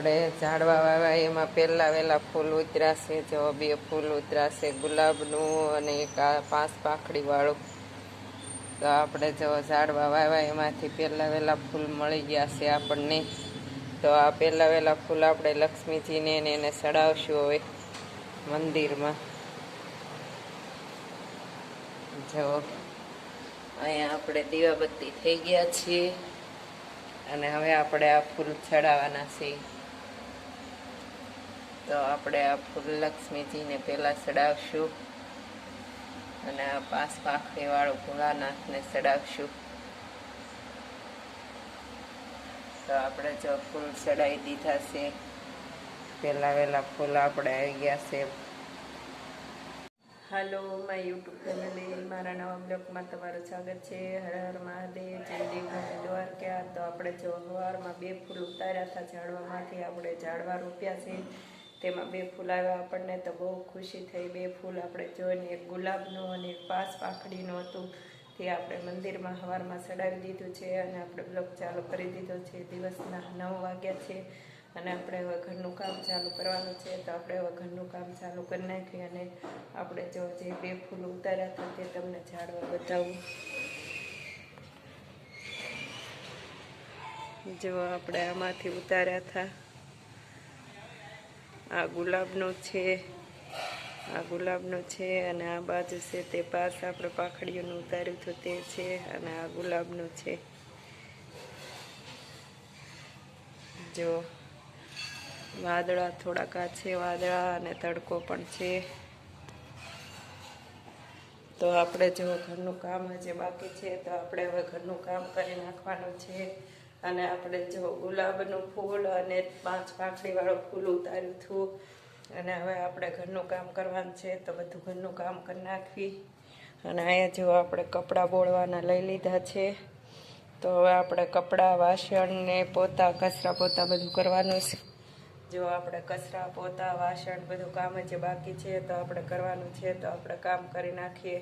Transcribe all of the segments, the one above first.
આપણે ઝાડવા વાવ્યા એમાં પહેલાં વહેલાં ફૂલ ઉતરાશે, જો બે ફૂલ ઉતરાશે, ગુલાબનું અને એક આ પાંચ પાંખડીવાળું. તો આપણે જો ઝાડવા વાવ્યા એમાંથી પહેલાં વહેલાં ફૂલ મળી ગયા છે આપણને. તો આ પહેલાં વહેલાં ફૂલ આપણે લક્ષ્મીજીને એને ચડાવશું હવે મંદિરમાં. જો અહીંયા આપણે દીવાબત્તી થઈ ગયા છીએ. અને હવે આપણે આ ફૂલ ચડાવવાના છે તો આપણે આ ફૂલ લક્ષ્મીજીને પહેલાં ચડાવશું અને આ પાસ પાંખડી ભોળાનાથને ચડાવશું. તો આપણે જો ફૂલ ચડાવી દીધા છે. પહેલાં વહેલા ફૂલ આપણે આવી ગયા છે. હાલો માય યુટ્યુબ ફેમિલી મારા નવા બ્લોગમાં તમારું સ્વાગત છે. હર હર મહાદેવ, જય દેવભૂમિ દ્વારકા. તો આપણે જો હવારમાં બે ફૂલ ઉતાર્યા હતા, ઝાડવામાંથી આપણે ઝાડવા રોપ્યા છે. તેમાં બે ફૂલ આવ્યા આપણને તો બહુ ખુશી થઈ. બે ફૂલ આપણે જોઈને, એક ગુલાબનું અને એક પાસ પાખડીનું હતું. તે આપણે મંદિરમાં હવારમાં ચડાવી દીધું છે અને આપણે બ્લોક ચાલુ કરી દીધો છે. દિવસના નવ વાગ્યા છે અને આપણે હવે ઘરનું કામ ચાલુ કરવાનું છે. તો આપણે હવે ઘરનું કામ ચાલુ કરી નાખીએ અને આપણે જો જે બે ફૂલ ઉતાર્યા હતા તે તમને ઝાડવા બતાવું. જો આપણે આમાંથી ઉતાર્યા હતા. આ ગુલાબનું છે, આ ગુલાબનું છે અને આ બાજુ છે તે પાસ આપણે પાખડીઓનું ઉતાર્યું હતું તે છે અને આ ગુલાબનું છે. જો વાદળા થોડાક છે વાદળા અને તડકો પણ છે. તો આપણે જો ઘરનું કામ હજી બાકી છે તો આપણે હવે ઘરનું કામ કરી નાખવાનું છે. અને આપણે જો ગુલાબનું ફૂલ અને પાંચ પાંખડીવાળું ફૂલ ઉતાર્યું હતું. અને હવે આપણે ઘરનું કામ કરવાનું છે, તો બધું ઘરનું કામ કરી નાખવી અને અહીંયા જો આપણે કપડાં બોળવાના લઈ લીધા છે. તો હવે આપણે કપડાં, વાસણ ને પોતા, કચરા પોતા બધું કરવાનું છે. જો આપણે કચરા, પોતા, વાસણ બધું કામ જે બાકી છે, તો આપણે કરવાનું છે, તો આપણે કામ કરી નાખીએ.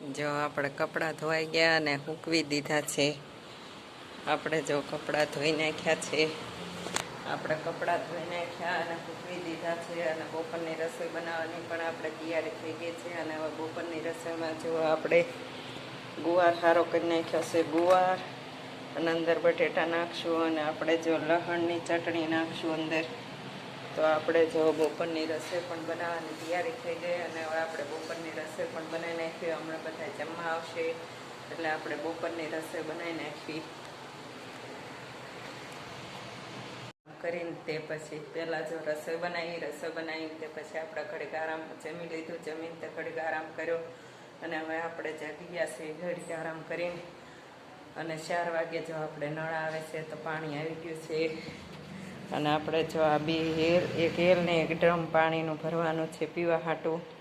જો આપણે કપડાં ધોવાઈ ગયા અને સૂકવી દીધા છે, આપણે જો કપડાં ધોઈ નાખ્યા છે, આપણે કપડાં ધોઈ નાખ્યા અને સૂકવી દીધા છે અને બપોરની રસોઈ બનાવવાની પણ આપણે તૈયારી થઈ ગઈ છે અને હવે બપોરની રસોઈમાં જો આપણે ગુવાર સારો કરી નાખ્યો છે, ગુવાર અને અંદર બટેટા નાખશું અને આપણે જો લહણની ચટણી નાખશું અંદર. તો આપણે જો બપોરની રસોઈ પણ બનાવવાની તૈયારી થઈ ગઈ અને હવે આપણે બપોરની રસોઈ પણ બનાવી નાખી. હમણાં બધા જમવા આવશે એટલે આપણે બપોરની રસોઈ બનાવી નાખી. કરીને તે પછી પહેલાં જો રસોઈ બનાવી રસોઈ બનાવી તે પછી આપણે ઘડીક આરામ જમી લીધું. જમીન તે ઘડીક આરામ કર્યો અને હવે આપણે જાગી ગયા છીએ ઘડીક આરામ કરીને. અને ચાર વાગે જો આપણે નળ આવે છે તો પાણી આવી ગયું છે. અને આપણે જો આ બે હેર, એક હેરને એક ડ્રમ પાણીનું ભરવાનું છે, પીવા હાટું.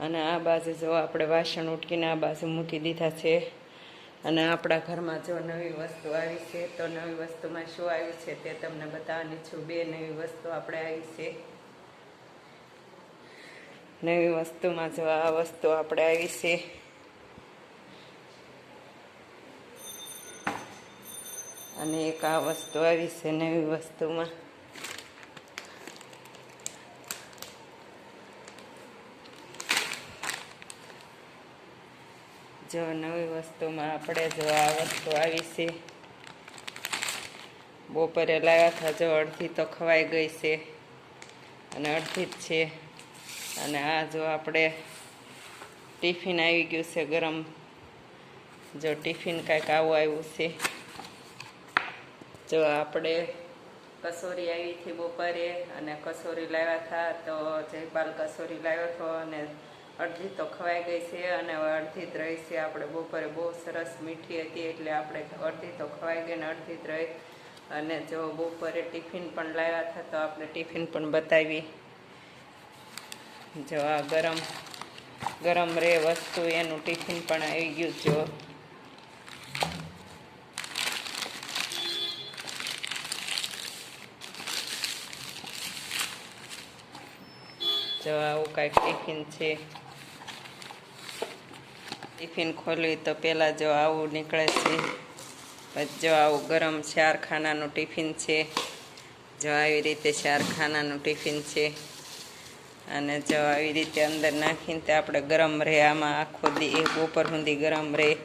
અને આ બાજુ જો આપણે વાસણ ઉટકીને આ બાજુ મૂકી દીધા છે. અને આપણા ઘરમાં જો નવી વસ્તુ આવી છે, તો નવી વસ્તુમાં શું આવ્યું છે તે તમને બતાવવાની છું. બે નવી વસ્તુ આપણે આવી છે. નવી વસ્તુમાં જો આ વસ્તુ આપણે આવી છે. અને એક આ વસ્તુ આવી છે નવી વસ્તુમાં. જો નવી વસ્તુમાં આપણે જો આ વસ્તુ આવી છે, બપોરે લાવ્યા હતા જો અડધી તો ખવાઈ ગઈ છે અને અડધી જ છે. અને આ જો આપણે ટિફિન આવી ગયું છે ગરમ. જો ટિફિન કાંઈક આવું આવ્યું છે. જો આપણે કસોરી આવી હતી બપોરે અને કસોરી લાવ્યા હતા તો જયપાલ કસોરી લાવ્યો હતો અને અડધી તો ખવાઈ ગઈ છે અને અડધી જ રહી છે. આપણે બપોરે બહુ સરસ મીઠી હતી એટલે આપણે અડધી તો ખવાઈ ગઈ ને અડધી જ રહી. અને જો બપોરે ટિફિન પણ લાવ્યા હતા તો આપણે ટિફિન પણ બતાવી. જો આ ગરમ ગરમ રે વસ્તુ એનું ટિફિન પણ આવી ગયું જો જો આવું કાંઈક ટિફિન છે. ટિફિન ખોલી તો પહેલાં જો આવું નીકળે છે. પછી જો આવું ગરમ શારખાનાનું ટિફિન છે. જો આવી રીતે શારખાનાનું ટિફિન છે. અને જો આવી રીતે અંદર નાખીને તો આપણે ગરમ રહે. આમાં આખો દી બપોર સુધી ગરમ રહે.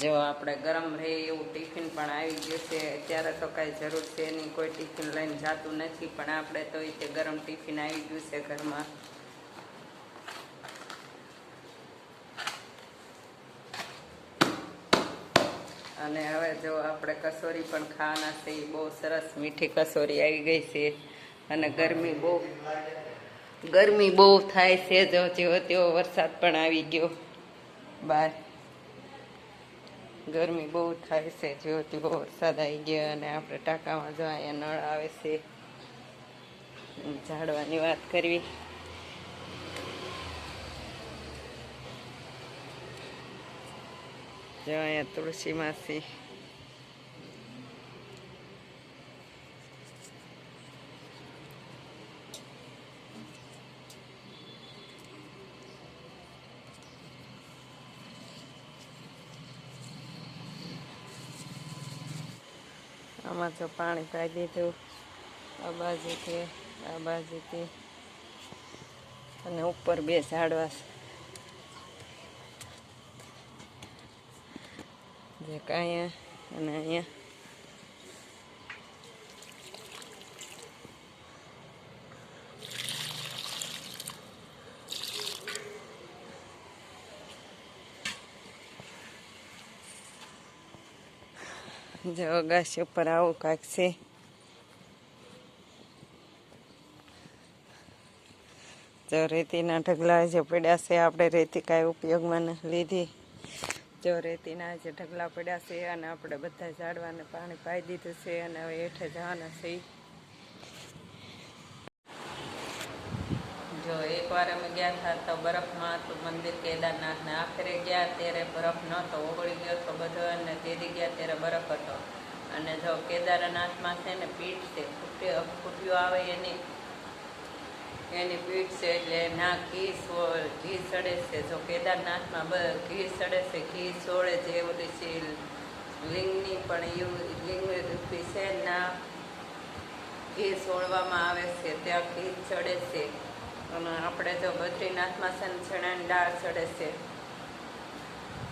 જો આપણે ગરમ રહે એવું ટિફિન પણ આવી ગયું છે, અત્યારે તો કાંઈ જરૂર છે નહીં, કોઈ ટિફિન લઈને જાતું નથી, પણ આપણે તો તે ગરમ ટિફિન આવી ગયું છે ઘરમાં. અને હવે જો આપણે કસોરી પણ ખાવાના છે એ બહુ સરસ મીઠી કસોરી આવી ગઈ છે. અને ગરમી બહુ ગરમી બહુ થાય છે, જો જેવો તેવો વરસાદ પણ આવી ગયો. બહાર ગરમી બહુ થાય છે જો તેવો વરસાદ આવી ગયો અને આપણે ટાંકામાં જો અહીંયા નળ આવે છે. ઝાડવાની વાત કરવી. જો અહીંયા તુલસી માસી જો પાણી પાઈ દીધું. આ બાજુથી આ બાજુથી અને ઉપર બે ઝાડવા જે કાંઈ અને અહીંયા જો અગાસી ઉપર આવું કાંઈક છે જો રેતીના ઢગલા જે પડ્યા છે, આપણે રેતી કાંઈ ઉપયોગમાં નથી લીધી. જો રેતીના જે ઢગલા પડ્યા છે અને આપણે બધા ઝાડવાને પાણી પાઈ દીધું છે અને હવે હેઠે જવાના છે જો એકવાર અમે ગયા હતા તો બરફમાં હતું મંદિર કેદારનાથને આખરે ગયા ત્યારે બરફ નહોતો, ઓગળી ગયો હતો બધો અને તેદી ગયા ત્યારે બરફ હતો. અને જો કેદારનાથમાં છે ને પીઠ છે ફૂટ્યો ફૂટ્યો આવે એની એની પીઠ છે એટલે ના ઘી ઘી સડે છે. જો કેદારનાથમાં બ, ઘી સડે છે, ઘી સોળે જે ઓલી છે, લિંગની પણ એવું, લિંગ રૂપી છે. ના ઘી સોળવામાં આવે છે, ત્યાં ઘી ચડે છે. અને આપણે તો બદ્રીનાથમાં ચણાની દાળ ચડે છે.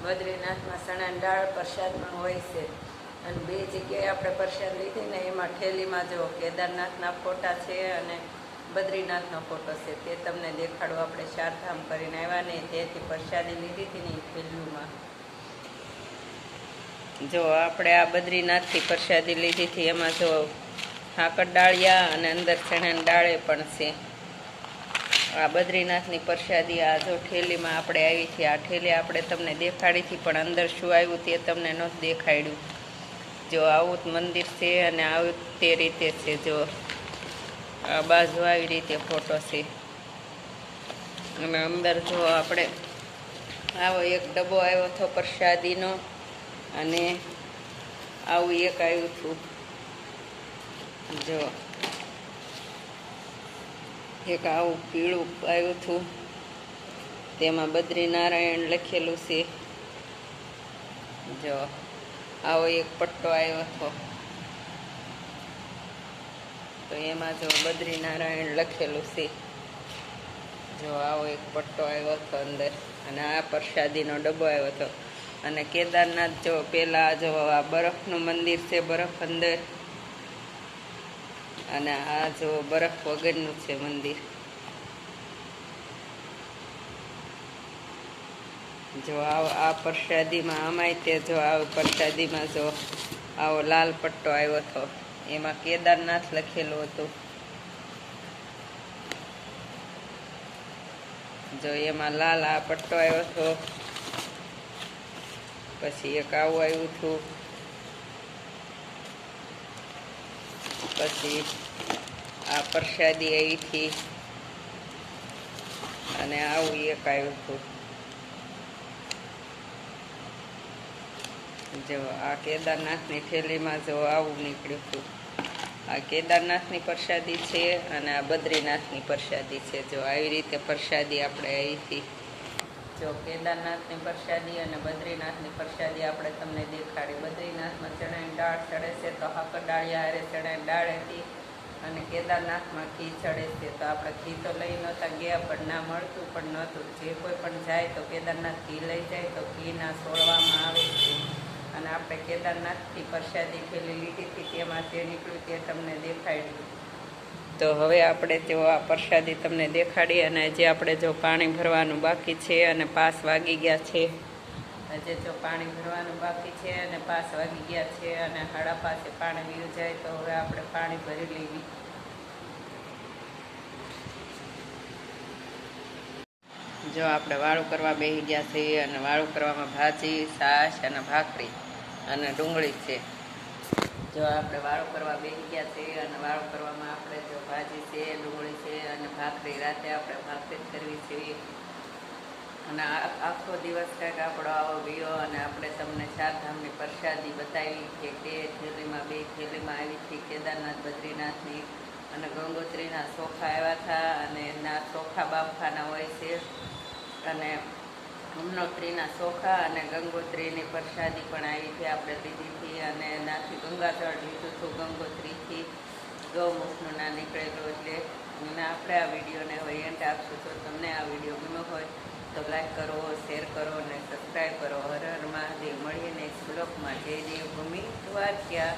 બદ્રીનાથમાં ચણાની દાળ પ્રસાદમાં હોય છે. અને બે જગ્યાએ આપણે પ્રસાદ લીધી ને એમાં ઠેલીમાં જો કેદારનાથના ફોટા છે અને બદ્રીનાથનો ફોટો છે. તે તમને દેખાડો આપણે ચારધામ કરીને આવ્યા ને તેથી પ્રસાદી લીધી હતી ને એ ફિલ્મમાં જો આપણે આ બદ્રીનાથથી પ્રસાદી લીધી હતી, એમાં જો હાકર ડાળિયા અને અંદર ચણાની દાળે પણ છે. આ બદ્રીનાથની પ્રસાદી, આ જો ઠેલીમાં આપણે આવી હતી આ ઠેલી આપણે તમને દેખાડી હતી, પણ અંદર શું આવ્યું તે તમને નહોતું દેખાડ્યું. જો આવું મંદિર છે અને આવું તે રીતે છે, જો આ બાજુ આવી રીતે ફોટો છે. અને અંદર જો આપણે આવો એક ડબ્બો આવ્યો હતો પ્રસાદીનો, અને આવું એક આવ્યું હતું. જો એક આવું પીળું આવ્યું હતું. તેમાં બદ્રીનારાયણ લખેલું છે. જો, આવો એક પટ્ટો આવ્યો હતો. તો એમાં જો બદ્રીનારાયણ લખેલું છે. જો, આવો એક પટ્ટો આવ્યો હતો અંદર. અને આ પ્રસાદીનો ડબ્બો આવ્યો હતો. અને કેદારનાથ જો પહેલાં જો આ બરફનું મંદિર છે, બરફ અંદર. અને આ જો બરફ વગરનું છે મંદિર. જો આવ આ પ્રસાદીમાં આમાંય તે જો આ પ્રસાદીમાં જો આવો લાલ પટ્ટો આવ્યો હતો એમાં કેદારનાથ લખેલું હતું. જો એમાં લાલ આ પટ્ટો આવ્યો હતો પછી એક આવું આવ્યું હતું. પછી આ પ્રસાદી અહીંથી અને આવું એક આવ્યું હતું જો આ કેદારનાથની થેલીમાં જો આવું નીકળ્યું હતું. આ કેદારનાથની પ્રસાદી છે અને આ બદ્રીનાથની પ્રસાદી છે. જો આવી રીતે પ્રસાદી આપણે અહીંથી જો કેદારનાથની પ્રસાદી અને બદ્રીનાથની પ્રસાદી આપણે તમને દેખાડી. બદ્રીનાથમાં ચણાની દાળ ચડે છે તો હાકર ડાળિયા હારે ચણાની દાળ હતી અને કેદારનાથમાં ઘી ચડે છે. તો આપણે ઘી તો લઈ નહોતા ગયા પણ ના મળતું પણ નહોતું. જે કોઈ પણ જાય તો કેદારનાથ ઘી લઈ જાય તો ઘીના સોળવામાં આવે છે. અને આપણે કેદારનાથથી પ્રસાદી પેલી લીધી હતી તેમાં જે નીકળ્યું તે તમને દેખાડ્યું. તો હવે આપણે જો આ પ્રસાદી તમને દેખાડી અને જે આપણે જો પાણી ભરવાનું બાકી છે અને પાસ વાગી ગયા છે. હજે જો પાણી ભરવાનું બાકી છે અને પાસ વાગી ગયા છે અને હાડા પાસે પાણી વીયું જાય તો હવે આપણે પાણી ભરી લેવી. જો આપણે વાળું કરવા બેસી ગયા છીએ અને વાળું કરવામાં ભાજી, છાશ અને ભાખરી અને ડુંગળી છે. જો આપણે વાળું કરવા બેસી ગયા છીએ અને વાળું કરવામાં આપણે જો છે ડુંગળી છે અને ભાખરી રાતે આપણે ભાખરી કરવી છે. અને આખો દિવસ કંઈક આપણો આવો ગયો અને આપણે તમને ચારધામની પ્રસાદી બતાવી કે તે થેલીમાં, બે થેલીમાં આવી હતી, કેદારનાથ, બદ્રીનાથની અને ગંગોત્રીના ચોખા આવ્યા હતા અને એના ચોખા બાફાના હોય છે. અને હમનોત્રીના ચોખા અને ગંગોત્રીની પ્રસાદી પણ આવી હતી આપણે લીધી હતી અને એનાથી ગંગાજળ લીધું હતું ગંગોત્રીથી. ગૌમુખનું ના નીકળેલું એટલે અને આપણે આ વિડીયોને ઓરિયન્ટ આપશું તો તમને આ વીડિયો ગમ્યો હોય તો લાઈક કરો, શેર કરો અને સબસ્ક્રાઈબ કરો. હર હર મહાદેવ. મળીએ નેક્સ્ટ બ્લોગમાં. જય દેવ ભૂમિ દ્વારકા.